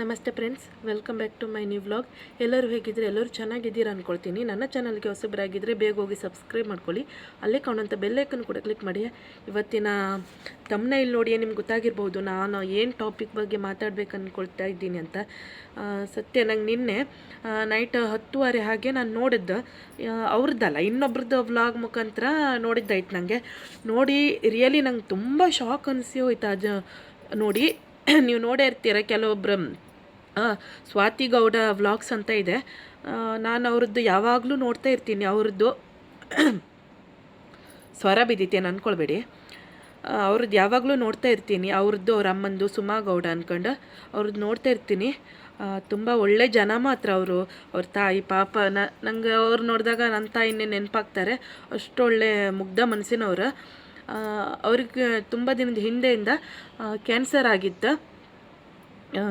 ನಮಸ್ತೆ friends, welcome back to my new vlog. ಎಲ್ಲರೂ ಹೇಗಿದ್ದರೆ? ಎಲ್ಲರೂ ಚೆನ್ನಾಗಿದ್ದೀರಾ ಅಂದ್ಕೊಳ್ತೀನಿ ನನ್ನ ಚಾನಲ್ಗೆ ಹೊಸಬರಾಗಿದ್ದರೆ ಬೇಗ ಹೋಗಿ ಸಬ್ಸ್ಕ್ರೈಬ್ ಮಾಡ್ಕೊಳ್ಳಿ. ಅಲ್ಲೇ ಕಾಣುವಂಥ ಬೆಲ್ಲೈಕನ್ ಕೂಡ ಕ್ಲಿಕ್ ಮಾಡಿ. ಇವತ್ತಿನ ತಮ್ಮನ ಇಲ್ಲಿ ನೋಡಿ ನಿಮ್ಗೆ ಗೊತ್ತಾಗಿರ್ಬೋದು. ನಾನು ಏನು ಟಾಪಿಕ್ ಬಗ್ಗೆ ಮಾತಾಡ್ಬೇಕು ಅಂದ್ಕೊಳ್ತಾ ಇದ್ದೀನಿ ಅಂತ. ಸತ್ಯ, ನಂಗೆ ನಿನ್ನೆ ನೈಟ್ ಹತ್ತುವರೆ ಹಾಗೆ ನಾನು ನೋಡಿದ್ದು. ಅವ್ರದ್ದಲ್ಲ, ಇನ್ನೊಬ್ರದ್ದು ವ್ಲಾಗ್ ಮುಖಾಂತರ ನೋಡಿದ್ದಾಯ್ತು ನನಗೆ ನೋಡಿ ರಿಯಲಿ ನಂಗೆ ತುಂಬ ಶಾಕ್ ಅನಿಸಿ ಹೋಯ್ತು. ಅದು ನೋಡಿ ನೀವು ನೋಡೇ ಇರ್ತೀರ ಕೆಲವೊಬ್ಬರು ಸ್ವಾತಿ ಗೌಡ ವ್ಲಾಗ್ಸ್ ಅಂತ ಇದೆ. ನಾನು ಅವ್ರದ್ದು ಯಾವಾಗಲೂ ನೋಡ್ತಾ ಇರ್ತೀನಿ. ಅವ್ರದ್ದು ಸ್ವರ ಬಿದ್ದಿತ್ತೇನು ಅಂದ್ಕೊಳ್ಬೇಡಿ ಅವ್ರದ್ದು ಯಾವಾಗಲೂ ನೋಡ್ತಾ ಇರ್ತೀನಿ. ಅವ್ರದ್ದು ಅವ್ರ ಅಮ್ಮಂದು ಸುಮಾ ಗೌಡ ಅಂದ್ಕೊಂಡು ಅವ್ರದ್ದು ನೋಡ್ತಾ ಇರ್ತೀನಿ. ತುಂಬ ಒಳ್ಳೆ ಜನ ಮಾತ್ರ ಅವರು. ಅವ್ರ ತಾಯಿ, ಪಾಪ, ನ, ನಂಗೆ ಅವ್ರು ನೋಡಿದಾಗ ನನ್ನ ತಾಯಿನೇ ನೆನಪಾಗ್ತಾರೆ. ಅಷ್ಟು ಒಳ್ಳೆ ಮುಗ್ಧ ಮನಸ್ಸಿನವ್ರು. ಅವ್ರಿಗೆ ತುಂಬ ದಿನದ ಹಿಂದೆಯಿಂದ ಕ್ಯಾನ್ಸರ್ ಆಗಿತ್ತು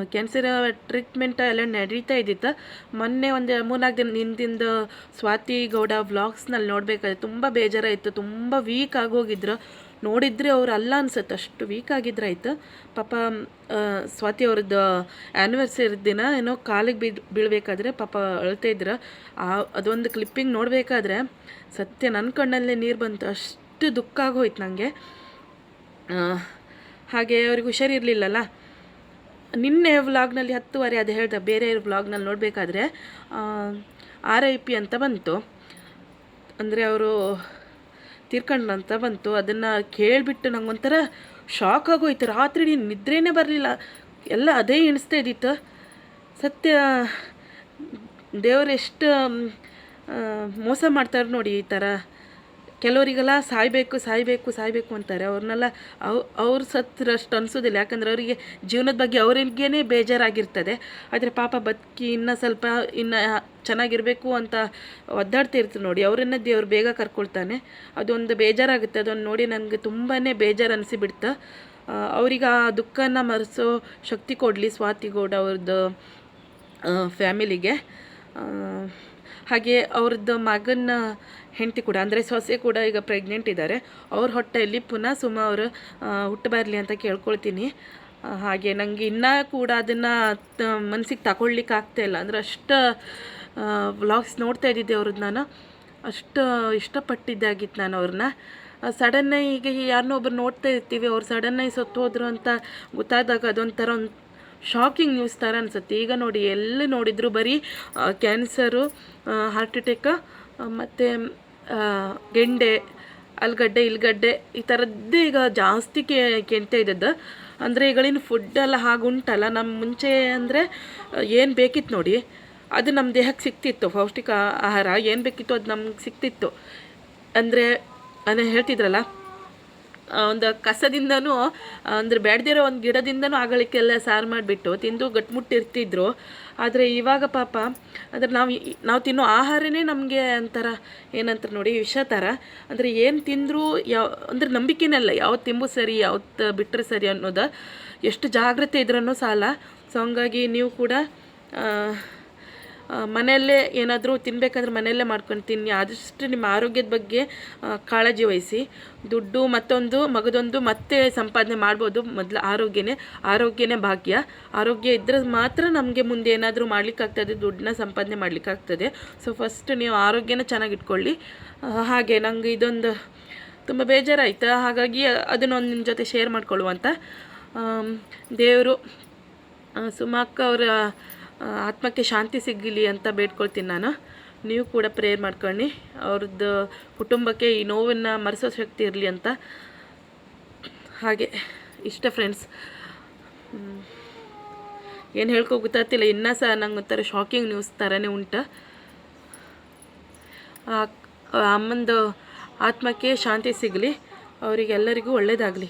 ಕ್ಯಾನ್ಸರ್ ಟ್ರೀಟ್ಮೆಂಟ್ ಎಲ್ಲ ನಡೀತಾ ಇದ್ದಿತ್ತು. ಮೊನ್ನೆ ಒಂದು ಮೂರ್ನಾಲ್ಕು ದಿನ ಹಿಂದಿಂದ ಸ್ವಾತಿ ಗೌಡ ವ್ಲಾಗ್ಸ್ನಲ್ಲಿ ನೋಡಬೇಕಾದ್ರೆ ತುಂಬ ಬೇಜಾರಾಯಿತು. ತುಂಬ ವೀಕ್ ಆಗೋಗಿದ್ರು. ನೋಡಿದರೆ ಅವ್ರು ಅಲ್ಲ ಅನ್ಸುತ್ತೆ. ಅಷ್ಟು ವೀಕ್ ಆಗಿದ್ರಾಯ್ತು. ಪಾಪ ಸ್ವಾತಿ ಅವ್ರದ್ದು ಆ್ಯನಿವರ್ಸರಿ ದಿನ ಏನೋ ಕಾಲಿಗೆ ಬಿದ್ದು ಬೀಳಬೇಕಾದ್ರೆ ಪಾಪ ಅಳ್ತಾ ಇದ್ರು. ಆ, ಅದೊಂದು ಕ್ಲಿಪ್ಪಿಂಗ್ ನೋಡಬೇಕಾದ್ರೆ ಸತ್ಯ ನನ್ನ ಕಣ್ಣಲ್ಲೇ ನೀರು ಬಂತು. ಅಷ್ಟು ದುಃಖ ಆಗೋಯ್ತು ನನಗೆ ಹಾಗೆ ಅವ್ರಿಗೆ ಹುಷಾರಿರಲಿಲ್ಲಲ್ಲ? ನಿನ್ನೆ ವ್ಲಾಗ್ನಲ್ಲಿ ಹತ್ತುವರೆ ಅದು ಹೇಳ್ದೆ, ಬೇರೆ ವ್ಲಾಗ್ನಲ್ಲಿ ನೋಡಬೇಕಾದ್ರೆ ಆರ್ ಐ ಪಿ ಅಂತ ಬಂತು. ಅಂದರೆ ಅವರು ತೀರ್ಕೊಂಡ್ರಂತ ಅಂತ ಬಂತು. ಅದನ್ನು ಕೇಳಿಬಿಟ್ಟು ನಂಗೊಂಥರ ಶಾಕ್ ಆಗೋಯ್ತು. ರಾತ್ರಿ ನೀನು ನಿದ್ರೇನೇ ಬರಲಿಲ್ಲ. ಎಲ್ಲ ಅದೇ ಎಣಿಸ್ತಾ ಇದ್ದಿತ್ತು. ಸತ್ಯ, ದೇವರು ಎಷ್ಟು ಮೋಸ ಮಾಡ್ತಾರೆ ನೋಡಿ ಈ ಥರ ಕೆಲವರಿಗೆಲ್ಲ ಸಾಯಬೇಕು ಸಾಯಬೇಕು ಸಾಯಬೇಕು ಅಂತಾರೆ. ಅವ್ರನ್ನೆಲ್ಲ ಅವ್, ಅವ್ರು ಸತ್ತರಷ್ಟು ಅನಿಸೋದಿಲ್ಲ. ಯಾಕಂದ್ರೆ ಅವರಿಗೆ ಜೀವನದ ಬಗ್ಗೆ ಅವರಿಗೇ ಬೇಜಾರಾಗಿರ್ತದೆ. ಆದರೆ ಪಾಪ ಬದುಕಿ ಇನ್ನೂ ಸ್ವಲ್ಪ ಇನ್ನು ಚೆನ್ನಾಗಿರಬೇಕು ಅಂತ ಒದ್ದಾಡ್ತಾ ಇರ್ತಾರೆ ನೋಡಿ. ಅವರನ್ನ ದೇವ್ರು ಬೇಗ ಕರ್ಕೊಳ್ತಾನೆ. ಅದೊಂದು ಬೇಜಾರಾಗುತ್ತೆ. ಅದೊಂದು ನೋಡಿ ನನಗೆ ತುಂಬಾ ಬೇಜಾರು ಅನಿಸಿಬಿಡ್ತು. ಅವ್ರಿಗೆ ಆ ದುಃಖನ ಮರೆಸೋ ಶಕ್ತಿ ಕೊಡಲಿ ಸ್ವಾತಿಗೌಡ ಅವ್ರದ್ದು ಫ್ಯಾಮಿಲಿಗೆ. ಹಾಗೆ ಅವ್ರದ್ದು ಮಗನ ಹೆಂಡತಿ ಕೂಡ, ಅಂದರೆ ಸೊಸೆ ಕೂಡ ಈಗ ಪ್ರೆಗ್ನೆಂಟ್ ಇದ್ದಾರೆ ಅವ್ರ ಹೊಟ್ಟೆಯಲ್ಲಿ ಪುನಃ ಸುಮ ಅವರು ಹುಟ್ಟು ಬರಲಿ ಅಂತ ಕೇಳ್ಕೊಳ್ತೀನಿ. ಹಾಗೆ ನನಗೆ ಇನ್ನೂ ಕೂಡ ಅದನ್ನು ಮನಸ್ಸಿಗೆ ತಗೊಳ್ಲಿಕ್ಕೆ ಆಗ್ತಾ ಇಲ್ಲ. ಅಂದರೆ ಅಷ್ಟು ವ್ಲಾಗ್ಸ್ ನೋಡ್ತಾ ಇದ್ದಿದ್ದೆ ಅವ್ರದ್ದು ನಾನು. ಅಷ್ಟು ಇಷ್ಟಪಟ್ಟಿದ್ದಾಗಿತ್ತು ನಾನು ಅವ್ರನ್ನ. ಸಡನ್ನಾಗಿ ಈಗ ಯಾರನ್ನೋ ಒಬ್ರು ನೋಡ್ತಾ ಇರ್ತೀವಿ. ಅವ್ರು ಸಡನ್ನಾಗಿ ಸತ್ತು ಹೋದ್ರು ಅಂತ ಗೊತ್ತಾದಾಗ ಅದೊಂಥರ ಒಂದು ಶಾಕಿಂಗ್ ನ್ಯೂಸ್ ಥರ ಅನಿಸುತ್ತೆ. ಈಗ ನೋಡಿ ಎಲ್ಲಿ ನೋಡಿದ್ರು ಬರೀ ಕ್ಯಾನ್ಸರು ಹಾರ್ಟ್ ಅಟ್ಯಾಕ್ ಮತ್ತು ಗೆಂಡೆ, ಅಲ್ಗಡ್ಡೆ, ಇಲ್ಗಡ್ಡೆ ಈ ಥರದ್ದೇ ಈಗ ಜಾಸ್ತಿ ಕೇ ಕೆಣ್ತಾ ಇದ್ದದ್ದು. ಅಂದರೆ ಈಗಳಿನ ಫುಡ್ಡೆಲ್ಲ ಹಾಗುಂಟಲ್ಲ ನಮ್ಮ ಮುಂಚೆ ಅಂದರೆ ಏನು ಬೇಕಿತ್ತು ನೋಡಿ, ಅದು ನಮ್ಮ ದೇಹಕ್ಕೆ ಸಿಕ್ತಿತ್ತು, ಪೌಷ್ಟಿಕ ಆಹಾರ, ಏನು ಬೇಕಿತ್ತು ಅದು ನಮ್ಗೆ ಸಿಕ್ತಿತ್ತು. ಅಂದರೆ, ಅದೇ ಹೇಳ್ತಿದ್ರಲ್ಲ ಒಂದು ಕಸದಿಂದನೂ ಅಂದರೆ ಬೇಡದಿರೋ ಒಂದು ಗಿಡದಿಂದನೂ ಆಗಲಿಕ್ಕೆಲ್ಲ ಸಾರು ಮಾಡಿಬಿಟ್ಟು ತಿಂದು ಗಟ್ಮುಟ್ಟಿರ್ತಿದ್ರು ಆದರೆ ಇವಾಗ ಪಾಪ, ಅಂದರೆ ನಾವು ನಾವು ತಿನ್ನೋ ಆಹಾರನೇ ನಮಗೆ ಒಂಥರ ಏನಂತಾರೆ ನೋಡಿ ವಿಷ ಥರ ಅಂದರೆ ಏನು ತಿಂದರೂ ಯಾವ, ಅಂದರೆ ನಂಬಿಕೆನಲ್ಲ ಯಾವತ್ತು ತಿಂಬು ಸರಿ ಯಾವತ್ತು ಬಿಟ್ಟರೆ ಸರಿ ಅನ್ನೋದು. ಎಷ್ಟು ಜಾಗ್ರತೆ ಇದ್ರೂ ಸಾಲ. ಸೊ ಹಂಗಾಗಿ ನೀವು ಕೂಡ ಮನೆಯಲ್ಲೇ ಏನಾದರೂ ತಿನ್ನಬೇಕಂದ್ರೆ ಮನೆಯಲ್ಲೇ ಮಾಡ್ಕೊಂಡು ತಿನ್ನಿ. ಆದಷ್ಟು ನಿಮ್ಮ ಆರೋಗ್ಯದ ಬಗ್ಗೆ ಕಾಳಜಿ ವಹಿಸಿ. ದುಡ್ಡು ಮತ್ತೊಂದು, ಮಗದೊಂದು ಮತ್ತೆ ಸಂಪಾದನೆ ಮಾಡ್ಬೋದು. ಮೊದಲು ಆರೋಗ್ಯನೇ ಆರೋಗ್ಯನೇ ಭಾಗ್ಯ. ಆರೋಗ್ಯ ಇದ್ದರೆ ಮಾತ್ರ ನಮಗೆ ಮುಂದೆ ಏನಾದರೂ ಮಾಡಲಿಕ್ಕಾಗ್ತದೆ, ದುಡ್ಡನ್ನ ಸಂಪಾದನೆ ಮಾಡಲಿಕ್ಕಾಗ್ತದೆ. ಸೊ ಫಸ್ಟ್ ನೀವು ಆರೋಗ್ಯನ ಚೆನ್ನಾಗಿ ಇಟ್ಕೊಳ್ಳಿ. ಹಾಗೆ ನಂಗೆ ಇದೊಂದು ತುಂಬ ಬೇಜಾರಾಯ್ತು. ಹಾಗಾಗಿ ಅದನ್ನೊಂದು ನಿಮ್ಮ ಜೊತೆ ಶೇರ್ ಮಾಡ್ಕೊಳ್ಳುವಂತ ದೇವರು ಸುಮಕ್ಕ ಅವರ ಆತ್ಮಕ್ಕೆ ಶಾಂತಿ ಸಿಗಲಿ ಅಂತ ಬೇಡ್ಕೊಳ್ತೀನಿ ನಾನು. ನೀವು ಕೂಡ ಪ್ರೇಯರ್ ಮಾಡ್ಕೊಳ್ಳಿ. ಅವ್ರದ್ದು ಕುಟುಂಬಕ್ಕೆ ಈ ನೋವನ್ನು ಮರೆಸೋ ಶಕ್ತಿ ಇರಲಿ ಅಂತ. ಹಾಗೆ, ಇಷ್ಟ ಫ್ರೆಂಡ್ಸ್ ಏನು ಹೇಳ್ಕೊ ಗೊತ್ತಾಗ್ತಿಲ್ಲ. ಇನ್ನೂ ಸಹ ನಂಗೆ ಒಂಥರ ಶಾಕಿಂಗ್ ನ್ಯೂಸ್ ಥರನೇ ಉಂಟು. ಅಮ್ಮಂದು ಆತ್ಮಕ್ಕೆ ಶಾಂತಿ ಸಿಗಲಿ. ಅವರಿಗೆಲ್ಲರಿಗೂ ಒಳ್ಳೆಯದಾಗಲಿ